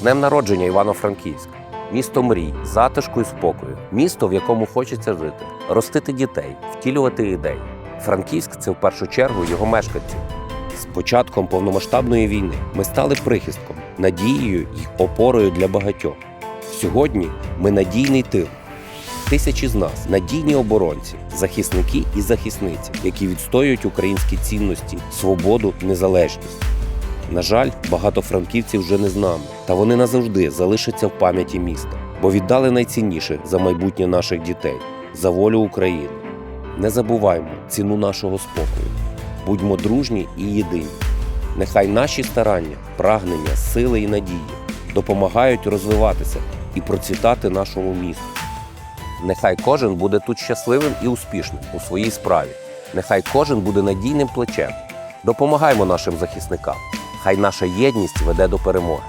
Днем народження Івано-Франківськ. Місто мрій, затишку і спокою. Місто, в якому хочеться жити, ростити дітей, втілювати ідеї. Франківськ це в першу чергу його мешканці. З початком повномасштабної війни ми стали прихистком, надією і опорою для багатьох. Сьогодні ми надійний тил. Тисячі з нас надійні оборонці, захисники і захисниці, які відстоюють українські цінності, свободу, незалежність. На жаль, багато франківців вже не з нами, та вони назавжди залишаться в пам'яті міста, бо віддали найцінніше за майбутнє наших дітей, за волю України. Не забуваймо ціну нашого спокою. Будьмо дружні і єдині. Нехай наші старання, прагнення, сили і надії допомагають розвиватися і процвітати нашому місту. Нехай кожен буде тут щасливим і успішним у своїй справі. Нехай кожен буде надійним плечем. Допомагаймо нашим захисникам. Хай наша єдність веде до перемоги.